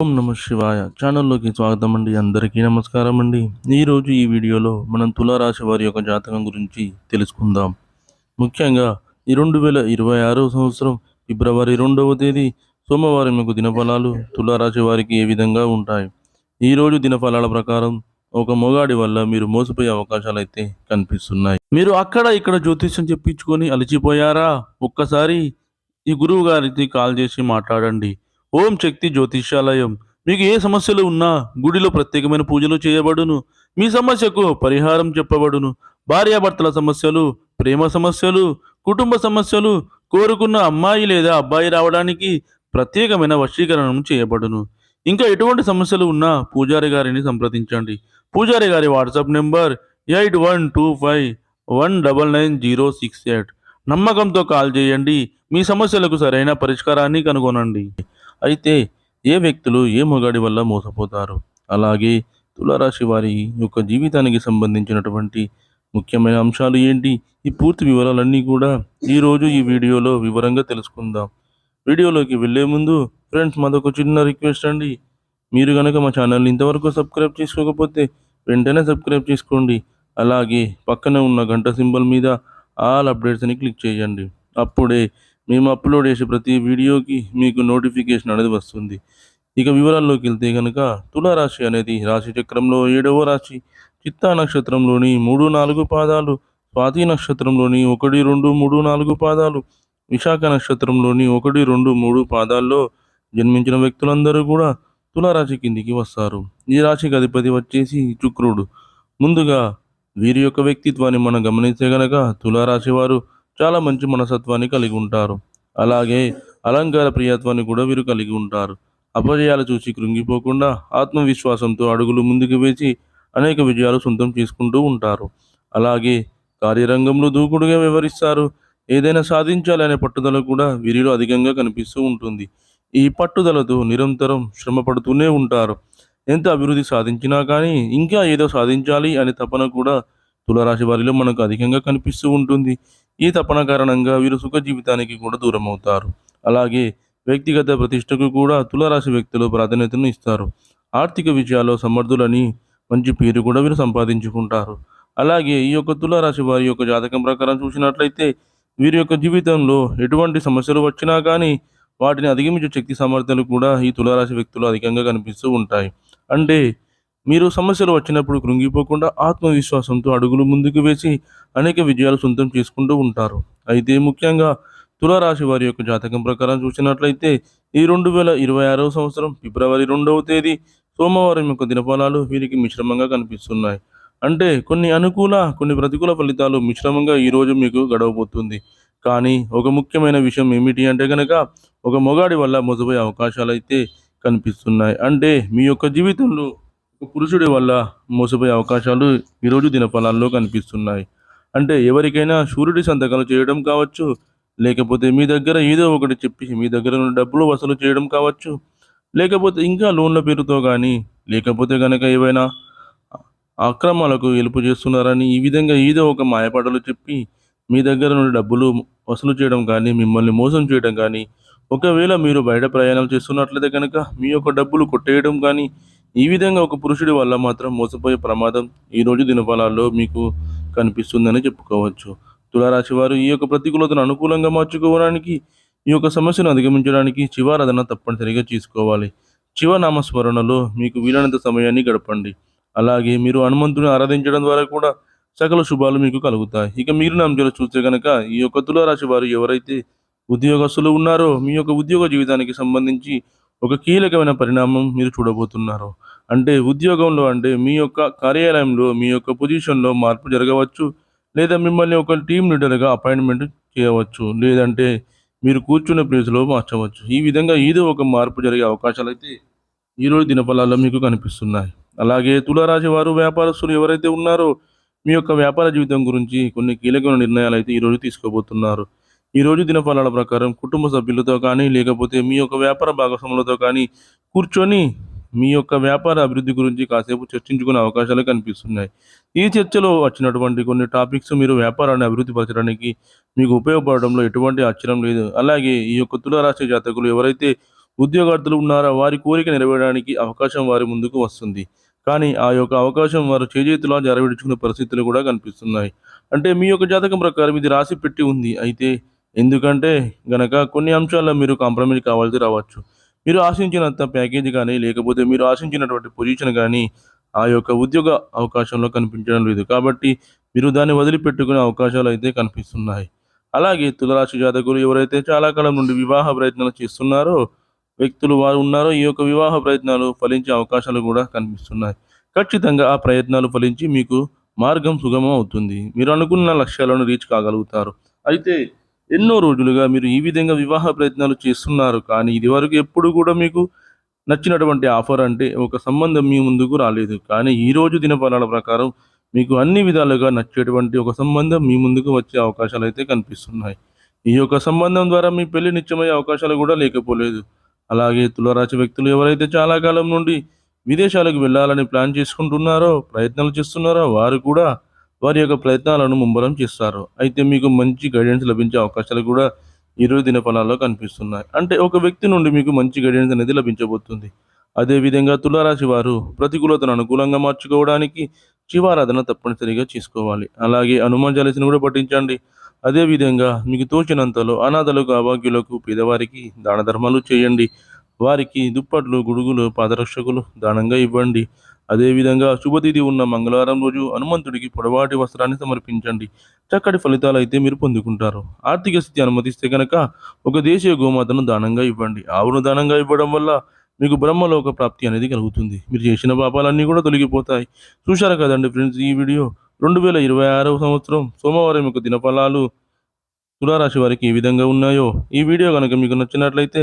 ఓం నమ శివాయ. ఛానల్లోకి స్వాగతం అండి. అందరికీ నమస్కారం అండి. ఈరోజు ఈ వీడియోలో మనం తులారాశి వారి యొక్క జాతకం గురించి తెలుసుకుందాం. ముఖ్యంగా ఈ రెండు వేల ఇరవై ఆరవ సంవత్సరం ఫిబ్రవరి రెండవ తేదీ సోమవారం యొక్క దినఫలాలు తులారాశి వారికి ఏ విధంగా ఉంటాయి? ఈరోజు దినఫలాల ప్రకారం ఒక మొగాడి వల్ల మీరు మోసపోయే అవకాశాలు అయితే కనిపిస్తున్నాయి. మీరు అక్కడ ఇక్కడ జ్యోతిష్యం చెప్పించుకొని అలిచిపోయారా ఒక్కసారి ఈ గురువు గారికి కాల్ చేసి మాట్లాడండి. ఓం శక్తి జ్యోతిష్యాలయం. మీకు ఏ సమస్యలు ఉన్నా గుడిలో ప్రత్యేకమైన పూజలు చేయబడును. మీ సమస్యకు పరిహారం చెప్పబడును. భార్యాభర్తల సమస్యలు ప్రేమ సమస్యలు కుటుంబ సమస్యలు కోరుకున్న అమ్మాయి లేదా అబ్బాయి రావడానికి ప్రత్యేకమైన వశీకరణం చేయబడును. ఇంకా ఎటువంటి సమస్యలు ఉన్నా పూజారి గారిని సంప్రదించండి. పూజారి గారి WhatsApp number eight one two five one double nine zero six eight. నమ్మకంతో కాల్ చేయండి. మీ సమస్యలకు సరైన పరిష్కారాన్ని కనుగొనండి. అయితే ఏ వ్యక్తులు ఏ మొగాడి వల్ల మోసపోతారు? అలాగే తులారాశి వారి యొక్క జీవితానికి సంబంధించినటువంటి ముఖ్యమైన అంశాలు ఏంటి? ఈ పూర్తి వివరాలన్నీ కూడా ఈరోజు ఈ వీడియోలో వివరంగా తెలుసుకుందాం. వీడియోలోకి వెళ్ళే ముందు ఫ్రెండ్స్ మాదొక చిన్న రిక్వెస్ట్ అండి. మీరు కనుక మా ఛానల్ని ఇంతవరకు సబ్స్క్రైబ్ చేసుకోకపోతే వెంటనే సబ్స్క్రైబ్ చేసుకోండి. అలాగే పక్కన ఉన్న గంట సింబల్ మీద ఆల్ అప్డేట్స్ని క్లిక్ చేయండి. అప్పుడే మేము అప్లోడ్ చేసే ప్రతి వీడియోకి మీకు నోటిఫికేషన్ అనేది వస్తుంది. ఇక వివరాల్లోకి వెళ్తే కనుక తులారాశి అనేది రాశి చక్రంలో ఏడవ రాశి చిత్తా నక్షత్రంలోని మూడు నాలుగు పాదాలు స్వాతి నక్షత్రంలోని ఒకటి రెండు మూడు నాలుగు పాదాలు విశాఖ నక్షత్రంలోని ఒకటి రెండు మూడు పాదాల్లో జన్మించిన వ్యక్తులందరూ కూడా తులారాశి కిందికి వస్తారు. ఈ రాశికి అధిపతి వచ్చేసి శుక్రుడు. ముందుగా వీరి యొక్క వ్యక్తిత్వాన్ని మనం గమనిస్తే గనక తులారాశి వారు చాలా మంచి మనసత్వాన్ని కలిగి ఉంటారు. అలాగే అలంకార ప్రియత్వాన్ని కూడా వీరు కలిగి ఉంటారు. అపజయాలు చూసి కృంగిపోకుండా ఆత్మవిశ్వాసంతో అడుగులు ముందుకు వేసి అనేక విజయాలు సొంతం చేసుకుంటూ ఉంటారు. అలాగే కార్యరంగంలో దూకుడుగా వ్యవహరిస్తారు. ఏదైనా సాధించాలనే పట్టుదల కూడా వీరిలో అధికంగా కనిపిస్తూ ఉంటుంది. ఈ పట్టుదలతో నిరంతరం శ్రమ పడుతూనే ఉంటారు. ఎంత అభివృద్ధి సాధించినా కానీ ఇంకా ఏదో సాధించాలి అనే తపన కూడా తులరాశి వారిలో మనకు అధికంగా కనిపిస్తూ ఉంటుంది. ఈ తపన కారణంగా వీరు సుఖ జీవితానికి కూడా దూరం అవుతారు అలాగే వ్యక్తిగత ప్రతిష్టకు కూడా తులరాశి వ్యక్తులు ప్రాధాన్యతను ఇస్తారు. ఆర్థిక విషయాల్లో సమర్థులని మంచి పేరు కూడా వీరు సంపాదించుకుంటారు. అలాగే ఈ యొక్క తులారాశి వారి యొక్క జాతకం ప్రకారం చూసినట్లయితే వీరి యొక్క జీవితంలో ఎటువంటి సమస్యలు వచ్చినా కానీ వాటిని అధిగమించే శక్తి సామర్థ్యాలు కూడా ఈ తులారాశి వ్యక్తులు అధికంగా కనిపిస్తూ ఉంటాయి. అంటే మీరు సమస్యలు వచ్చినప్పుడు కృంగిపోకుండా ఆత్మవిశ్వాసంతో అడుగులు ముందుకు వేసి అనేక విజయాలు సొంతం చేసుకుంటూ ఉంటారు. అయితే ముఖ్యంగా తులారాశి వారి యొక్క జాతకం ప్రకారం చూసినట్లయితే ఈ రెండు వేల ఇరవై ఆరవ సంవత్సరం ఫిబ్రవరి రెండవ తేదీ సోమవారం యొక్క దినఫలాలు వీరికి మిశ్రమంగా కనిపిస్తున్నాయి. అంటే కొన్ని అనుకూల కొన్ని ప్రతికూల ఫలితాలు మిశ్రమంగా ఈరోజు మీకు గడవబోతుంది. కానీ ఒక ముఖ్యమైన విషయం ఏమిటి అంటే కనుక ఒక మొగాడి వల్ల మోసపోయే అవకాశాలు అయితే కనిపిస్తున్నాయి. అంటే మీ యొక్క జీవితంలో పురుషుడి వల్ల మోసపోయే అవకాశాలు ఈరోజు దినఫలాల్లో కనిపిస్తున్నాయి. అంటే ఎవరికైనా సూర్యుడి సంతకాలు చేయడం కావచ్చు లేకపోతే మీ దగ్గర ఏదో ఒకటి చెప్పి మీ దగ్గర నుండి డబ్బులు వసూలు చేయడం కావచ్చు లేకపోతే ఇంకా లోన్ల పేరుతో కానీ లేకపోతే కనుక ఏవైనా అక్రమాలకు ఎలుపు చేస్తున్నారని ఈ విధంగా ఏదో ఒక మాయపాటలు చెప్పి మీ దగ్గర నుండి డబ్బులు వసూలు చేయడం కానీ మిమ్మల్ని మోసం చేయడం కానీ ఒకవేళ మీరు బయట ప్రయాణం చేస్తున్నట్లయితే కనుక మీ యొక్క డబ్బులు కొట్టేయడం కానీ ఈ విధంగా ఒక పురుషుడి వల్ల మాత్రం మోసపోయే ప్రమాదం ఈరోజు దినఫలాల్లో మీకు కనిపిస్తుందని చెప్పుకోవచ్చు. తులారాశి వారు ఈ యొక్క ప్రతికూలతను అనుకూలంగా మార్చుకోవడానికి ఈ యొక్క సమస్యను అధిగమించడానికి శివారాధన తప్పనిసరిగా చేసుకోవాలి. శివనామస్మరణలో మీకు వీలైనంత సమయాన్ని గడపండి. అలాగే మీరు హనుమంతుని ఆరాధించడం ద్వారా కూడా సకల శుభాలు మీకు కలుగుతాయి. ఇక మీరు అంశాలు చూస్తే కనుక ఈ యొక్క తులారాశి వారు ఎవరైతే ఉద్యోగస్తులు ఉన్నారో. మీ యొక్క ఉద్యోగ జీవితానికి సంబంధించి ఒక కీలకమైన పరిణామం మీరు చూడబోతున్నారు. అంటే ఉద్యోగంలో అంటే మీ యొక్క కార్యాలయంలో మీ యొక్క పొజిషన్లో మార్పు జరగవచ్చు. లేదా మిమ్మల్ని ఒక టీం లీడర్గా అపాయింట్మెంట్ చేయవచ్చు. లేదంటే మీరు కూర్చున్న ప్లేస్లో మార్చవచ్చు. ఈ విధంగా ఏదో ఒక మార్పు జరిగే అవకాశాలు అయితే ఈరోజు దినఫలాల్లో మీకు కనిపిస్తున్నాయి. అలాగే తులారాశి వారు వ్యాపారస్తులు ఎవరైతే ఉన్నారో మీ యొక్క వ్యాపార జీవితం గురించి కొన్ని కీలకమైన నిర్ణయాలు అయితే ఈరోజు తీసుకోబోతున్నారు. ఈ రోజు దినఫలాల ప్రకారం కుటుంబ సభ్యులతో కానీ లేకపోతే మీ యొక్క వ్యాపార భాగస్వాములతో కానీ కూర్చొని మీ యొక్క వ్యాపార అభివృద్ధి గురించి కాసేపు చర్చించుకునే అవకాశాలు కనిపిస్తున్నాయి. ఈ చర్చలో వచ్చినటువంటి కొన్ని టాపిక్స్ మీరు వ్యాపారాన్ని అభివృద్ధి పరచడానికి మీకు ఉపయోగపడడంలో ఎటువంటి ఆశ్చర్యం లేదు. అలాగే ఈ యొక్క తులారాశి జాతకులు ఎవరైతే ఉద్యోగార్థులు ఉన్నారో వారి కోరిక నెరవేరడానికి అవకాశం వారి ముందుకు వస్తుంది. కానీ ఆ యొక్క అవకాశం వారు చేజేతులా జరవిడుచుకునే పరిస్థితులు కూడా కనిపిస్తున్నాయి. అంటే మీ యొక్క జాతకం ప్రకారం ఇది రాసి పెట్టి ఉంది. అయితే ఎందుకంటే గనక కొన్ని అంశాల్లో మీరు కాంప్రమైజ్ కావాల్సి రావచ్చు. మీరు ఆశించినంత ప్యాకేజీ కానీ లేకపోతే మీరు ఆశించినటువంటి పొజిషన్ కానీ ఆ యొక్క ఉద్యోగ అవకాశంలో కనిపించడం లేదు. కాబట్టి మీరు దాన్ని వదిలిపెట్టుకునే అవకాశాలు అయితే కనిపిస్తున్నాయి. అలాగే తులరాశి జాతకులు ఎవరైతే చాలా కాలం నుండి వివాహ ప్రయత్నాలు చేస్తున్నారో వ్యక్తులు వారు ఉన్నారో ఈ యొక్క వివాహ ప్రయత్నాలు ఫలించే అవకాశాలు కూడా కనిపిస్తున్నాయి. ఖచ్చితంగా ఆ ప్రయత్నాలు ఫలించి మీకు మార్గం సుగమం అవుతుంది. మీరు అనుకున్న లక్ష్యాలను రీచ్ కాగలుగుతారు. అయితే ఎన్నో రోజులుగా మీరు ఈ విధంగా వివాహ ప్రయత్నాలు చేస్తున్నారు. కానీ ఇదివరకు ఎప్పుడు కూడా మీకు నచ్చినటువంటి ఆఫర్ అంటే ఒక సంబంధం మీ ముందుకు రాలేదు. కానీ ఈరోజు దినఫలాల ప్రకారం మీకు అన్ని విధాలుగా నచ్చేటువంటి ఒక సంబంధం మీ ముందుకు వచ్చే అవకాశాలు అయితే కనిపిస్తున్నాయి. ఈ యొక్క సంబంధం ద్వారా మీ పెళ్ళి నిత్యమయ్యే అవకాశాలు కూడా లేకపోలేదు. అలాగే తులరాశి వ్యక్తులు ఎవరైతే చాలా కాలం నుండి విదేశాలకు వెళ్ళాలని ప్లాన్ చేసుకుంటున్నారో ప్రయత్నాలు చేస్తున్నారో వారు కూడా వారి యొక్క ప్రయత్నాలను ముమ్మరం చేస్తారు. అయితే మీకు మంచి గైడెన్స్ లభించే అవకాశాలు కూడా ఇరు దిన ఫలాల్లో కనిపిస్తున్నాయి. అంటే ఒక వ్యక్తి నుండి మీకు మంచి గైడెన్స్ అనేది లభించబోతుంది. అదేవిధంగా తులారాశి వారు ప్రతికూలతను అనుకూలంగా మార్చుకోవడానికి శివారాధన తప్పనిసరిగా చేసుకోవాలి. అలాగే హనుమాన్ చాలీసను కూడా పఠించండి. అదేవిధంగా మీకు తోచినంతలో అనాథలకు అభాగ్యులకు పేదవారికి దాన ధర్మాలు చేయండి. వారికి దుప్పట్లు గుడుగులు పాదరక్షకులు దానంగా ఇవ్వండి. అదేవిధంగా శుభతిథి ఉన్న మంగళవారం రోజు హనుమంతుడికి పొడవాటి వస్త్రాన్ని సమర్పించండి. చక్కటి ఫలితాలు అయితే మీరు పొందుకుంటారు. ఆర్థిక స్థితి అనుమతిస్తే కనుక ఒక దేశీయ గోమాతను దానంగా ఇవ్వండి. ఆవును దానంగా ఇవ్వడం వల్ల మీకు బ్రహ్మలోక ప్రాప్తి అనేది కలుగుతుంది. మీరు చేసిన పాపాలన్నీ కూడా తొలగిపోతాయి. చూశారు కదండి ఫ్రెండ్స్ ఈ వీడియో? రెండు వేల ఇరవై ఆరవ సంవత్సరం సోమవారం యొక్క దినఫలాలు తులారాశి వారికి ఏ విధంగా ఉన్నాయో? ఈ వీడియో కనుక మీకు నచ్చినట్లయితే